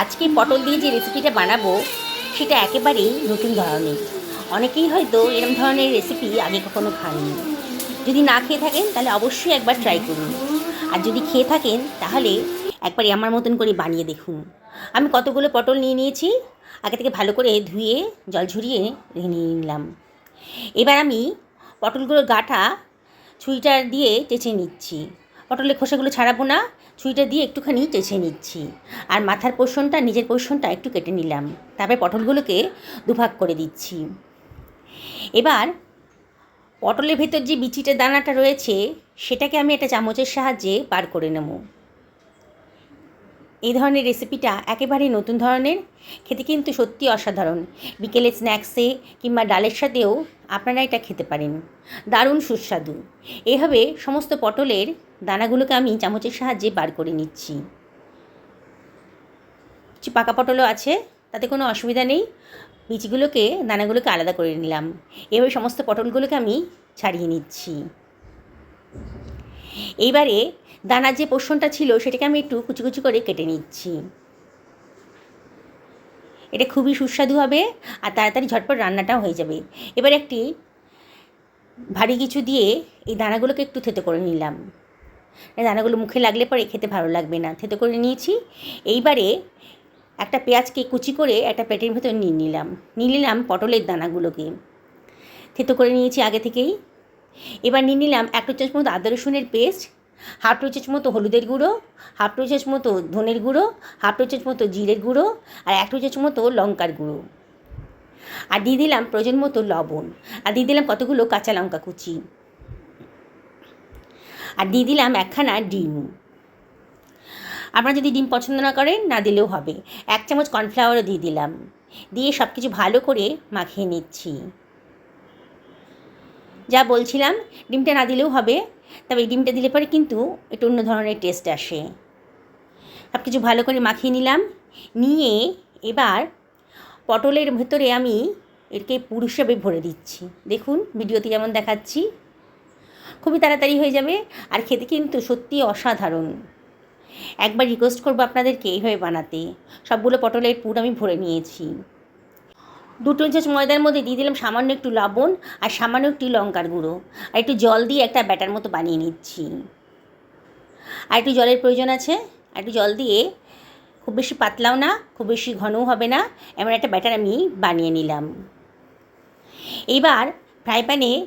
আজকে পটল দিয়ে যে রেসিপিটা বানাবো, সেটা একেবারেই নতুন ধরনের। অনেকেই হয়তো এরম ধরনের রেসিপি আগে কখনো খাননি। যদি না খেয়ে থাকেন, তাহলে অবশ্যই একবার ট্রাই করুন। আর যদি খেয়ে থাকেন, তাহলে একবার আমার মতন করে বানিয়ে দেখুন। আমি কতগুলো পটল নিয়ে নিয়েছি, আগে থেকে ভালো করে ধুয়ে, জল ঝরিয়ে নিয়ে নিলাম। এবার আমি পটলগুলোর গাটা ছুরিটা দিয়ে চেঁচে নিচ্ছি। পটলের খোসাগুলো ছাড়াবো না, ছুরিটা দিয়ে একটুখানি চেঁচে নিচ্ছি। আর মাথার পোষণটা নিজের পোষণটা একটু কেটে নিলাম। তারপরে পটলগুলোকে দুভাগ করে দিচ্ছি। এবার পটলের ভেতর যে বিচিটা দানাটা রয়েছে, সেটাকে আমি একটা চামচের সাহায্যে বার করে নেব। এই ধরনের রেসিপিটা একেবারেই নতুন ধরনের, খেতে কিন্তু সত্যি অসাধারণ। বিকেলে স্ন্যাক্সে কিংবা ডালের সাথেও আপনারা এটা খেতে পারেন। দারুণ সুস্বাদু। এভাবে সমস্ত পটলের দানাগুলোকে আমি চামচের সাহায্যে বার করে নিচ্ছি। কিছু পাকা পটলও আছে, তাতে কোনো অসুবিধা নেই। বীজগুলোকে, দানাগুলোকে আলাদা করে নিলাম। এভাবে সমস্ত পটলগুলোকে আমি ছাড়িয়ে নিচ্ছি। এইবারে দানার যে পোষণটা ছিল, সেটাকে আমি একটু কুচি কুচি করে কেটে নিচ্ছি। এটা খুবই সুস্বাদু হবে আর তাড়াতাড়ি ঝটপট রান্নাটাও হয়ে যাবে। এবার একটি ভারী কিছু দিয়ে এই দানাগুলোকে একটু থেতে করে নিলাম। দানাগুলো মুখে লাগলে পরে খেতে ভালো লাগবে না। থেতে করে নিয়েছি। এইবারে একটা পেঁয়াজকে কুচি করে একটা পেটের ভেতর নিয়ে নিলাম। নিয়ে নিলাম পটলের দানাগুলোকে। থেতো করে নিয়েছি আগে থেকেই। এবার নিয়ে নিলাম এক চামচ মতো আদা রসুনের পেস্ট। হাফ টো মতো হলুদের গুঁড়ো, হাফ টো মতো ধনের গুঁড়ো, হাফ টো মতো জিরের গুঁড়ো আর এক টো চামচ মতো লঙ্কার গুঁড়ো। আর দিয়ে দিলাম প্রয়োজন মতো লবণ। আর দিয়ে দিলাম কতগুলো কাঁচা লঙ্কা কুচি। আর দিয়ে দিলাম একখানা ডিম। আপনারা যদি ডিম পছন্দ না করেন, না দিলেও হবে। এক চামচ কর্নফ্লাওয়ারও দিয়ে দিলাম। দিয়ে সব কিছু ভালো করে মাখিয়ে নিচ্ছি। যা বলছিলাম, ডিমটা না দিলেও হবে, তবে ডিমটা দিলে পরে কিন্তু একটু অন্য ধরনের টেস্ট আসে। সব কিছু ভালো করে মাখিয়ে নিলাম, নিয়ে এবার পটলের ভেতরে আমি এরকে পুরো হিসেবে ভরে দিচ্ছি। দেখুন, ভিডিওতে যেমন দেখাচ্ছি, খুবই তাড়াতাড়ি হয়ে যাবে, আর খেতে কিন্তু সত্যি অসাধারণ। একবার রিকোয়েস্ট করব আপনাদেরকে এইভাবে বানাতে। সবগুলো পটলের পুর আমি ভরে নিয়েছি। দুটো চামচ ময়দার মধ্যে দিয়ে দিলাম সামান্য একটু লবণ আর সামান্য একটু লঙ্কার গুঁড়ো। আর একটু জল দিয়ে একটা ব্যাটার মতো বানিয়ে নিচ্ছি। আর একটু জলের প্রয়োজন আছে। আর একটু জল দিয়ে খুব বেশি পাতলাও না, খুব বেশি ঘনও হবে না। এমন একটা ব্যাটার আমি বানিয়ে নিলাম। এইবার ফ্রাই প্যানে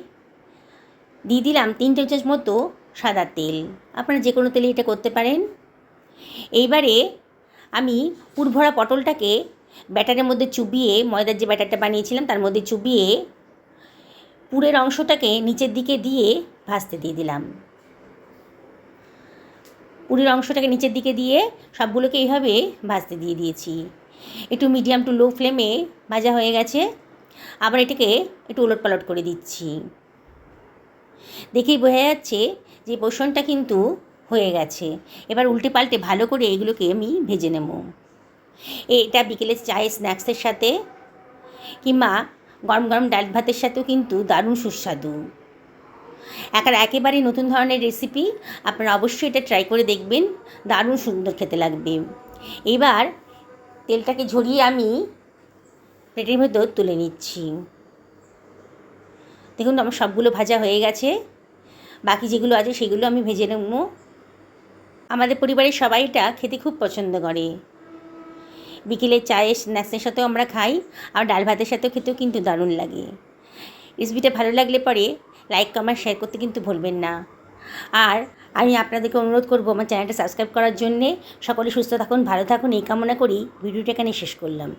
দিয়ে দিলাম তিন চামচ মতো সাদা তেল। আপনারা যে কোনো তেলে এটা করতে পারেন। এইবারে আমি পুরভরা পটলটাকে ব্যাটারের মধ্যে চুবিয়ে, ময়দার যে ব্যাটারটা বানিয়েছিলাম, তার মধ্যে চুবিয়ে পুরের অংশটাকে নিচের দিকে দিয়ে ভাজতে দিয়ে দিলাম। পুরের অংশটাকে নিচের দিকে দিয়ে সবগুলোকে এইভাবে ভাজতে দিয়ে দিয়েছি। একটু মিডিয়াম টু লো ফ্লেমে ভাজা হয়ে গেছে। আবার এটাকে একটু উলট পালট করে দিচ্ছি। দেখেই বোঝা যাচ্ছে যে পোষণটা কিন্তু হয়ে গেছে। এবার উল্টে পাল্টে ভালো করে এগুলোকে আমি ভেজে নেব। এটা বিকেলে চায়ে স্ন্যাক্সের সাথে কিংবা গরম গরম ডাল ভাতের সাথেও কিন্তু দারুণ সুস্বাদু। একার একেবারেই নতুন ধরনের রেসিপি আপনারা অবশ্যই এটা ট্রাই করে দেখবেন, দারুণ সুন্দর খেতে লাগবে। এবার তেলটাকে ঝরিয়ে আমি প্লেটের ভেতর তুলে নিচ্ছি। দেখুন আমার সবগুলো ভাজা হয়ে গেছে। বাকি যেগুলো আছে সেগুলো আমি ভেজে নেব। আমাদের পরিবারের সবাই এটা খেতে খুব পছন্দ করে। বিকেলে চায়ে স্ন্যাক্সের সাথেও আমরা খাই, আর ডাল ভাতের সাথেও খেতেও কিন্তু দারুণ লাগে। রেসিপিটা ভালো লাগলে পরে লাইক, কমেন্ট শেয়ার করতে কিন্তু ভুলবেন না। আর আমি আপনাদেরকে অনুরোধ করব আমার চ্যানেলটা সাবস্ক্রাইব করার জন্যে। সকলে সুস্থ থাকুন, ভালো থাকুন, এই কামনা করি ভিডিওটা এখানে শেষ করলাম।